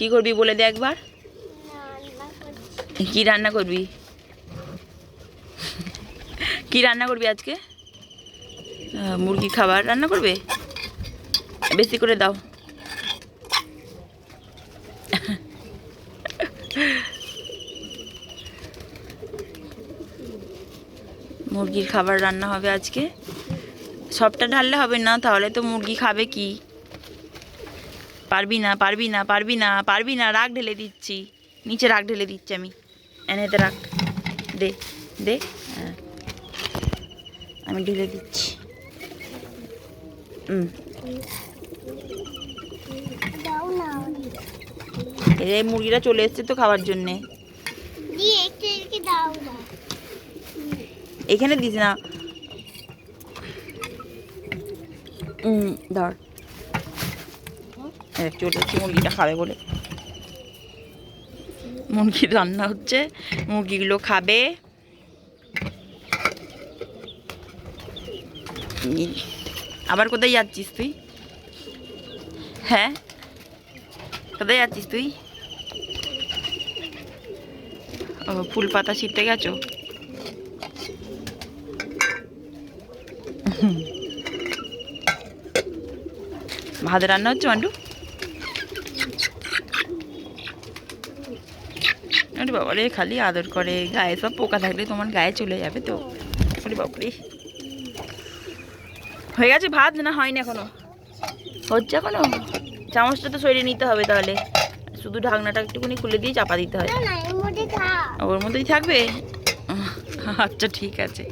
কি করবি বলে দে একবার? কি রান্না করবি? কি রান্না করবি আজকে? মুরগি খাবার রান্না করবে? বেশি করে দাও। মুরগির খাবার রান্না হবে আজকে। সবটা ঢাললে হবে না তাহলে তো মুরগি খাবে কি? পারবি না পারবি না পারবি না পারবি না, রাগ ঢেলে দিচ্ছি। নিচে রাগ ঢেলে দিচ্ছি আমি। এনেতে রাখ দে দে হ্যাঁ। আমি ঢেলে দিচ্ছি। এই মুরগিটা চলে এসছে তো খাওয়ার জন্যে। এখানে দিস না। ধর এই চলে এসছে মুরগিটা খাবে বলে। মুরগির রান্না হচ্ছে, মুরগিগুলো খাবে। আবার কোথায় যাচ্ছিস তুই? হ্যাঁ? কোথায় যাচ্ছিস তুই? ফুল পাতা ছিটতে গেছো? ভাত রান্না হচ্ছে, মান্টু? আরে বাবা রে খালি আদর করে গায়ে সব পোকা থাকলে তোমার গায়ে চলে যাবে তো। আরে বাবারে হয়ে গেছে ভাত? না হয়নি এখনও। হচ্ছে এখনও? চামচটা তো সরিয়ে নিতে হবে তাহলে। শুধু ঢাকনাটা একটুখানি খুলে দিয়ে চাপা দিতে হয়। ওর মধ্যেই থাকবে? আচ্ছা ঠিক আছে।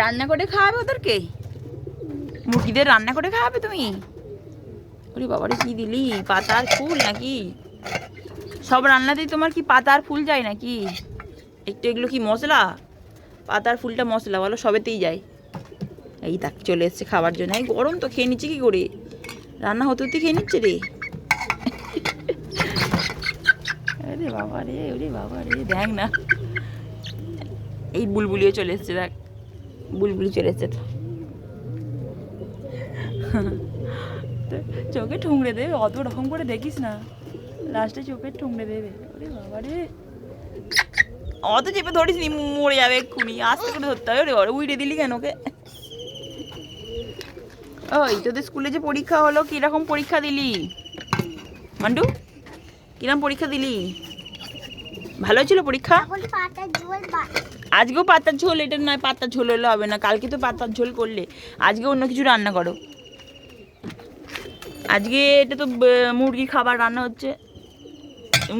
রান্না করে খাওয়াবে ওদেরকে? মুরগিদের রান্না করে খাওয়াবে তুমি? ওরে বাবারে, কি দিলি? পাতার ফুল নাকি? সব রান্নাতেই তোমার কি পাতার ফুল যায় নাকি? একটু এগুলো কি মশলা? পাতার ফুলটা মশলা, বলো, সবেতেই যায়। এই তাক চলে এসছে খাবার জন্য। এই গরম তো, খেয়ে নিচ্ছে কি করে? রান্না হতে হতে খেয়ে নিচ্ছে রে। আরে বাবা রে ওরে বাবা রে দেখ না। এই বুলবুলিও চলে এসছে, দেখ। বুলবুলি চলে এসছে। তো চোখে ঠুংড়ে দেবে অত রকম করে দেখিস না। লাস্টে চোখে ঠুংড়ে দেবে। ওরে বাবা রে। অত চেপে ধরিস নি মরে যাবে এক্ষুনি। আস্তে করে ধরতে হবে ওরে উইড়ে দিলি কেন ওকে? ওই তোদের স্কুলে যে পরীক্ষা হলো কীরকম পরীক্ষা দিলি? মান্ডু কীরকম পরীক্ষা দিলি? ভালো ছিল পরীক্ষা? আজকেও পাতার ঝোল এটা নয় পাতার ঝোল হলে হবে না। কালকে তো পাতার ঝোল করলে। আজকে অন্য কিছু রান্না করো। আজকে এটা তো মুরগির খাবার রান্না হচ্ছে।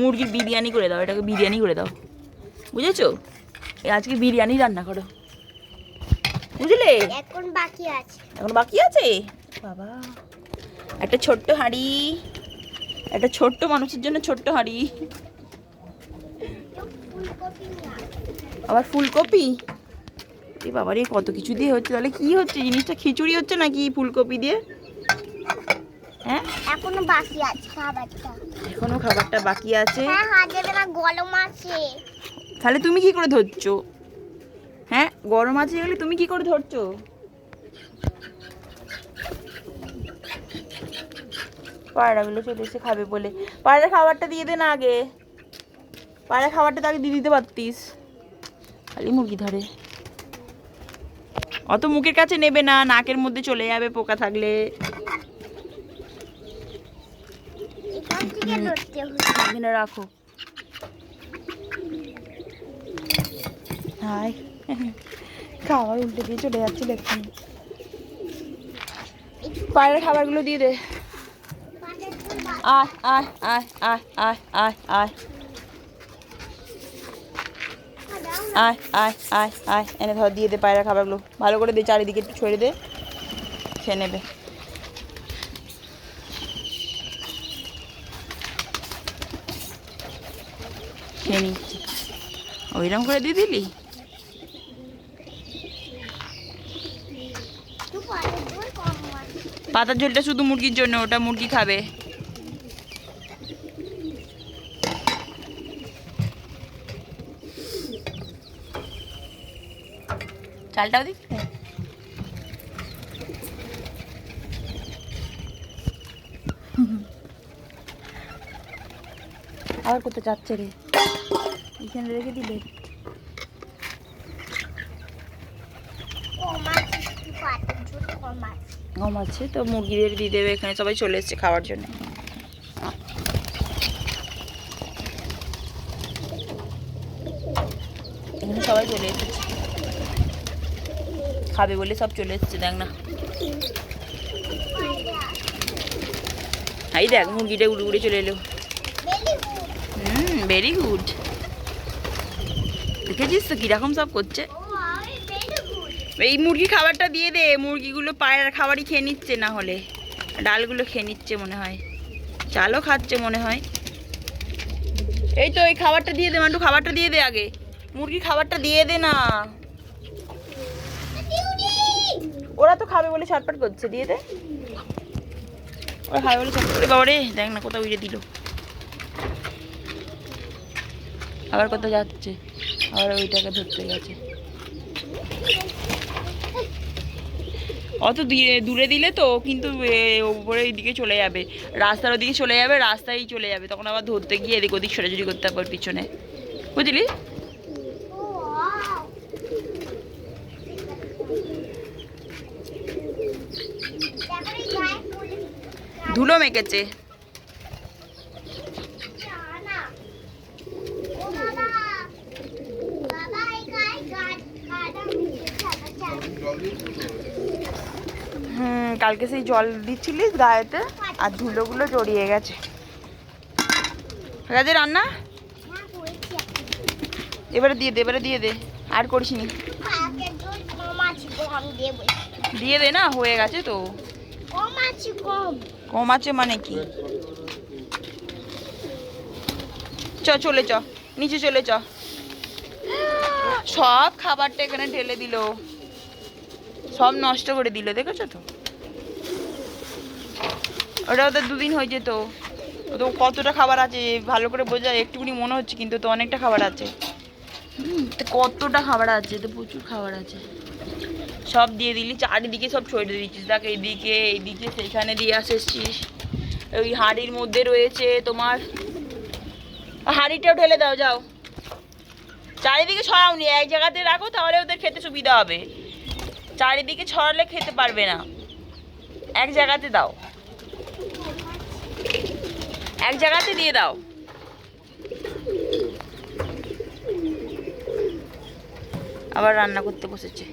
মুরগির বিরিয়ানি করে দাও এটাকে বিরিয়ানি করে দাও। বুঝেছ? আজকে বিরিয়ানি রান্না করো। বুঝলে? এখন বাকি আছে। এখন বাকি আছে? বাবা। একটা ছোট্ট হাঁড়ি। একটা ছোট্ট মানুষের জন্য ছোট্ট হাঁড়ি। আবার ফুলকপি? এ বাবা রে কত কিছু দিয়ে হচ্ছে। তাহলে কি হচ্ছে? জিনিসটা খিচুড়ি হচ্ছে নাকি ফুলকপি দিয়ে? এখনও বাকি আছে খাবারটা। এখনও খাবারটা বাকি আছে। হ্যাঁ হাত না গরম আছে। তাহলে তুমি কি করে ধরছো? হ্যাঁ গরম আছে এগুলি তুমি কি করে ধরছো? পায়রাগুলো চলে এসে খাবে বলে। পায়রা খাবারটা দিয়ে দে না আগে। পায়রা খাবারটা তো আগে দিয়ে দিতে পারতিস। খালি মুরগি ধরে। অত মুখের কাছে নেবে না নাকের মধ্যে চলে যাবে পোকা থাকলে। এখান রাখো। খাবার উল্টে দিয়ে চলে যাচ্ছে দেখুন পায়ের খাবারগুলো দিয়ে দে। আয় আয় আয় আয় আয় আয় আয়। আয় আয় আয় এনে ধর, দিয়ে দে পায়রা খাবারগুলো। ভালো করে দে, চারিদিকে একটু ছড়ে দে। খেয়ে নেবে। ওইরকম করে দিয়ে দিলি? পাতার ঝোলটা শুধু মুরগির জন্য, ওটা মুরগি খাবে। চালটাও দিবি আবার করতে চাচ্ছে রে? এখানে রেখে দিলে গম আছে তো মুরগিদের দিয়ে দেবে এখানে সবাই চলে এসছে খাওয়ার জন্য। এখানে সবাই চলে এসেছে। খাবে বলে সব চলে এসছে দেখ না। এই দেখ মুরগিটা উড়ে উড়ে চলে এলো। হুম ভেরি গুড দেখেছিস তো কীরকম সব করছে? এই মুরগি খাবারটা দিয়ে দে মুরগিগুলো পায়ের খাবারই খেয়ে নিচ্ছে না হলে। ডালগুলো খেয়ে নিচ্ছে মনে হয়। চালও খাচ্ছে মনে হয়। এই তো এই খাবারটা দিয়ে দে মান্টু খাবারটা দিয়ে দে আগে। মুরগি খাবারটা দিয়ে দে না। ওরা তো খাবে বলে ছটপট করছে দিয়ে দে। ওরা খাবে বলে ছটপট করে। বাবা রে দেখ না কোথাও উড়ে দিল। আবার কোথাও যাচ্ছে? আবার ওইটাকে ধরতে গেছে। অত দূরে দিলে তো কিন্তু ওপরে দিকে চলে যাবে। রাস্তার ওদিকে চলে যাবে রাস্তায় চলে যাবে। তখন আবার ধরতে গিয়ে এদিক ওদিক ছোটাছুটি করতে হবে পিছনে। বুঝলি? ধুলো মেকেছে না ও বাবা বাবা এই গায়ে গাছ গাটা মুখে চাপা হুম, কালকে সেই জল দিচ্ছিলিস গায়েতে আর ধুলোগুলো জড়িয়ে গেছে। হয়ে রান্না? এবারে দিয়ে দে, এবারে দিয়ে দে, আর করিস নি। দিয়ে দে না, হয়ে গেছে তো। কম আছে মানে কি? চ, চলে চ, নিচে চলে চ। সব খাবারটা এখানে ঢেলে দিল। সব নষ্ট করে দিল দেখেছ তো? ওটা ওদের দুদিন হয়ে যেত। তো কতটা খাবার আছে ভালো করে বোঝা যায়, একটুখানি মনে হচ্ছে কিন্তু তো অনেকটা খাবার আছে। কতটা খাবার আছে? তো প্রচুর খাবার আছে। সব দিয়ে দিলি চারিদিকে সব ছড়িয়ে দিচ্ছিস। দেখ এইদিকে এইদিকে সেইখানে দিয়ে আসেছিস। ওই হাঁড়ির মধ্যে রয়েছে তোমার। হাঁড়িটাও ঢেলে দাও যাও। চারিদিকে ছড়াওনি এক জায়গাতে রাখো তাহলে ওদের খেতে সুবিধা হবে। চারিদিকে ছড়ালে খেতে পারবে না। এক জায়গাতে দাও। এক জায়গাতে দিয়ে দাও। আবার রান্না করতে বসেছে।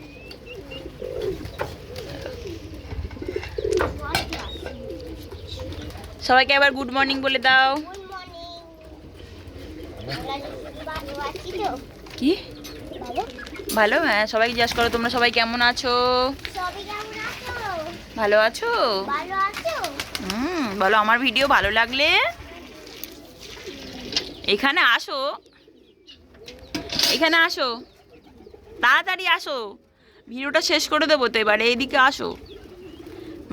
সবাইকে আবার গুড মর্নিং বলে দাও। কি? ভালো? হ্যাঁ সবাই জিজ্ঞাসা করো তোমরা সবাই কেমন আছো? ভালো আছো? হুম বলো আমার ভিডিও ভালো লাগলে? এখানে আসো। এখানে আসো। তাড়াতাড়ি আসো। ভিডিওটা শেষ করে দেবো তো এবারে এইদিকে আসো।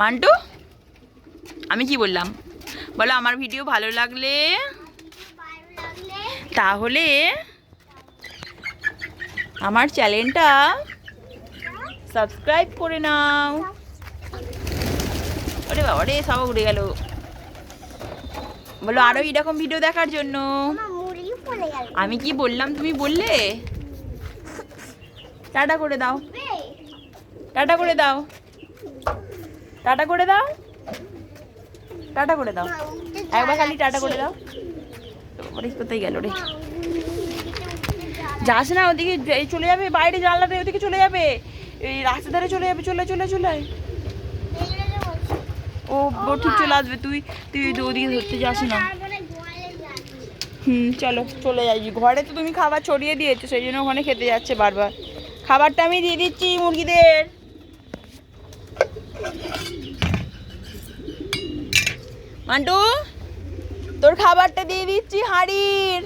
মান্টু আমি কি বললাম? বলো আমার ভিডিও ভালো লাগলে? তাহলে আমার চ্যানেলটা সাবস্ক্রাইব করে নাও। ওরে বাবা রে, সব উড়ে গেল। বলো আরও এরকম ভিডিও দেখার জন্য। আমি কি বললাম তুমি বললে? টাটা করে দাও। টাটা করে দাও। টাটা করে দাও। টাটা করে দাও। একবার খালি টাটা করে দাও। কোথায় গেল রে মা, উঠতে উঠতে জ্বালাচ্ছে। যাস না ওদিকে চলে যাবে, বাইরে জানলাতে ওদিকে চলে যাবে। এই রাস্তা ধারে চলে যাবে, চলে চলে চলে। ও ও ঠিক চলে আসবে তুই তুই ওদিকে ধরতে যাস না। হুম, চলো, চলে যাই। ঘরে তো তুমি খাবার ছড়িয়ে দিয়েছ, সেই জন্য ওখানে খেতে যাচ্ছে বারবার। খাবারটা আমি দিয়ে দিচ্ছি মুরগিদের। মান্টু, তোর খাবারটা দিয়ে দিচ্ছি হাড়ির।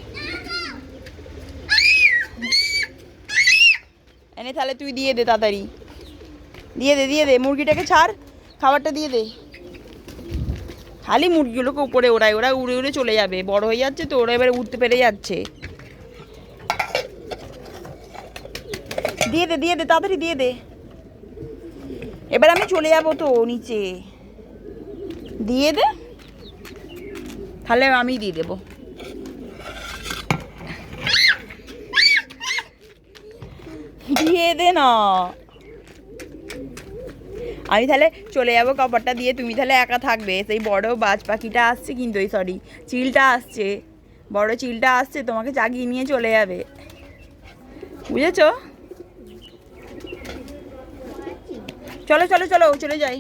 এনে তাহলে তুই দিয়ে দে তাড়াতাড়ি। দিয়ে দে দিয়ে দে, মুরগিটাকে ছাড়, খাবারটা দিয়ে দে। খালি মুরগিগুলোকে উপরে ওড়ায়, ওরা উড়ে উড়ে চলে যাবে, বড় হয়ে যাচ্ছে তো, ওরা এবারে উঠতে পেরে যাচ্ছে। দিয়ে দে দিয়ে দে, তাড়াতাড়ি দিয়ে দে। এবার আমি চলে যাব তো নিচে। দিয়ে দে। তাহলে আমি দিয়ে দেবো। দিয়ে দে না। আমি তাহলে চলে যাব কপারটা দিয়ে, তুমি তাহলে একা থাকবে। সেই বড় বাজ পাখিটা আসছে কিন্তু, এই সরি চিলটা আসছে। বড় চিলটা আসছে, তোমাকে জাগিয়ে নিয়ে চলে যাবে। বুঝেছ? চলো চলো চলো, চলে যাই।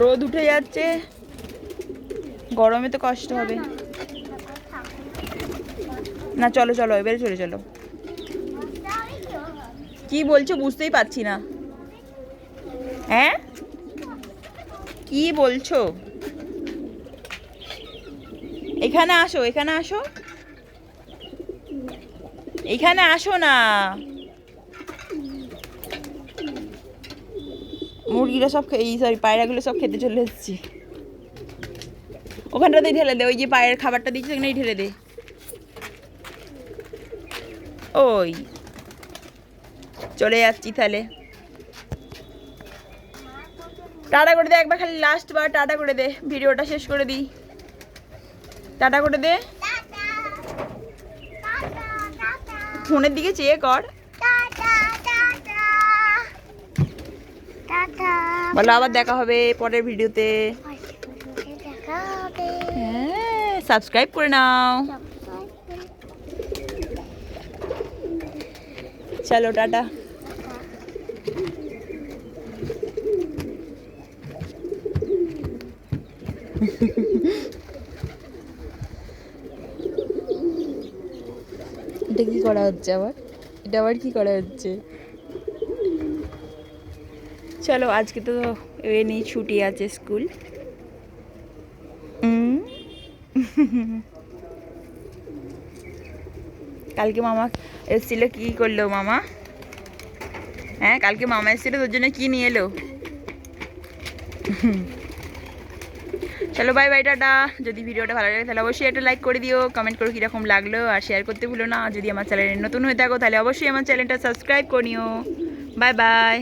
রোদ উঠে যাচ্ছে। গরমে তো কষ্ট হবে। না, চলো চলো, এবারে চলে চলো। কি বলছো বুঝতেই পারছি না। হ্যাঁ? কি বলছো? এখানে আসো এখানে আসো। এখানে আসো না। মুরগিরা সব এই সরি পায়রাগুলো সব খেতে চলে এসেছি। ওখানটাতেই ঢেলে দে, ওই যে পায়ের খাবারটা দিচ্ছি সেখানেই ঢেলে দে। ওই। চলে যাচ্ছি তাহলে। টাটা করে দে একবার খালি লাস্ট বার টাটা করে দে ভিডিওটা শেষ করে দিই। টাটা করে দে। ফোনের দিকে চেয়ে কর। বলো আবার দেখা হবে পরের ভিডিওতে। হবে হ্যাঁ সাবস্ক্রাইব করে নাও। চলো টাটা। এটা কি করা হচ্ছে আবার? এটা আবার কি করা হচ্ছে? চলো আজকে তো এ নেই ছুটি আছে স্কুল। কালকে মামা এসেছিল কি করল মামা? হ্যাঁ কালকে মামা এসেছিল তোর জন্য কি নিয়ে এলো? চলো বাই বাই টাটা। যদি ভিডিওটা ভালো লাগে, তাহলে অবশ্যই একটা লাইক করে দিও। কমেন্ট করো কীরকম লাগল, আর শেয়ার করতে ভুলো না। যদি আমার চ্যানেলে নতুন হয়ে থাকো, তাহলে অবশ্যই আমার চ্যানেলটা সাবস্ক্রাইব করিও বাই বাই